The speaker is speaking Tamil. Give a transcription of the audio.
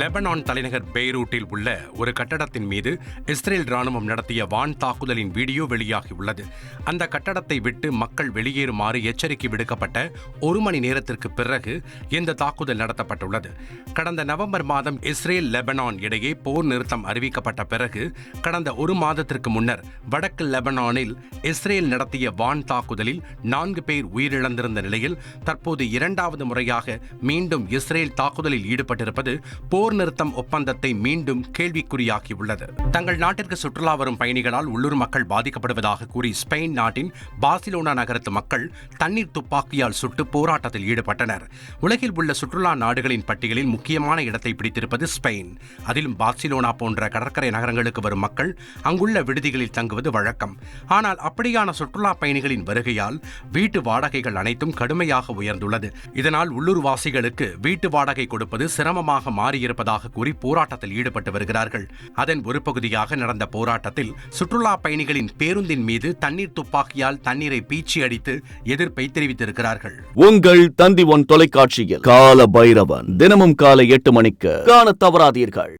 லெபனான் தலைநகர் பெய்ரூட்டில் உள்ள ஒரு கட்டடத்தின் மீது இஸ்ரேல் ராணுவம் நடத்திய வான் தாக்குதலின் வீடியோ வெளியாகியுள்ளது. அந்த கட்டடத்தை விட்டு மக்கள் வெளியேறுமாறு எச்சரிக்கை விடுக்கப்பட்ட ஒரு மணி நேரத்திற்கு பிறகு இந்த தாக்குதல் நடத்தப்பட்டுள்ளது. கடந்த நவம்பர் மாதம் இஸ்ரேல் லெபனான் இடையே போர் நிறுத்தம் அறிவிக்கப்பட்ட பிறகு கடந்த ஒரு மாதத்திற்கு முன்னர் வடக்கு லெபனானில் இஸ்ரேல் நடத்திய வான் தாக்குதலில் நான்கு பேர் உயிரிழந்திருந்த நிலையில் தற்போது இரண்டாவது முறையாக மீண்டும் இஸ்ரேல் தாக்குதலில் ஈடுபட்டிருப்பது போர் நிறுத்தம் ஒப்பந்தத்தை மீண்டும் கேள்விக்குறியாக்கியுள்ளது தங்கள் நாட்டிற்கு சுற்றுலா வரும் பயணிகளால் உள்ளூர் மக்கள் பாதிக்கப்படுவதாக கூறி ஸ்பெயின் நாட்டின் பார்சிலோனா நகரத்து மக்கள் தண்ணீர் துப்பாக்கியால் சுட்டு போராட்டத்தில் ஈடுபட்டனர். உலகில் உள்ள சுற்றுலா நாடுகளின் பட்டியலில் முக்கியமான இடத்தை பிடித்திருப்பது ஸ்பெயின். அதிலும் பார்சிலோனா போன்ற கடற்கரை நகரங்களுக்கு வரும் மக்கள் அங்குள்ள விடுதிகளில் தங்குவது வழக்கம். ஆனால் அப்படியான சுற்றுலா பயணிகளின் வருகையால் வீட்டு வாடகைகள் அனைத்தும் கடுமையாக உயர்ந்துள்ளது. இதனால் உள்ளூர் வாசிகளுக்கு வீட்டு வாடகை கொடுப்பது சிரமமாக மாறியிருப்பதாக கூறி போராட்டத்தில் ஈடுபட்டு வருகிறார்கள். அதன் ஒரு பகுதியாக நடந்த போராட்டத்தில் சுற்றுலா பயணிகளின் பேருந்தின் மீது தண்ணீர் துப்பாக்கியால் தண்ணீரை பீச்சி அடித்து எதிர்ப்பை தெரிவித்திருக்கிறார்கள். உங்கள் தந்தி ஒன் தொலைக்காட்சியில் கால பைரவன் தினமும் காலை எட்டு மணிக்கு காண தவறாதீர்கள்.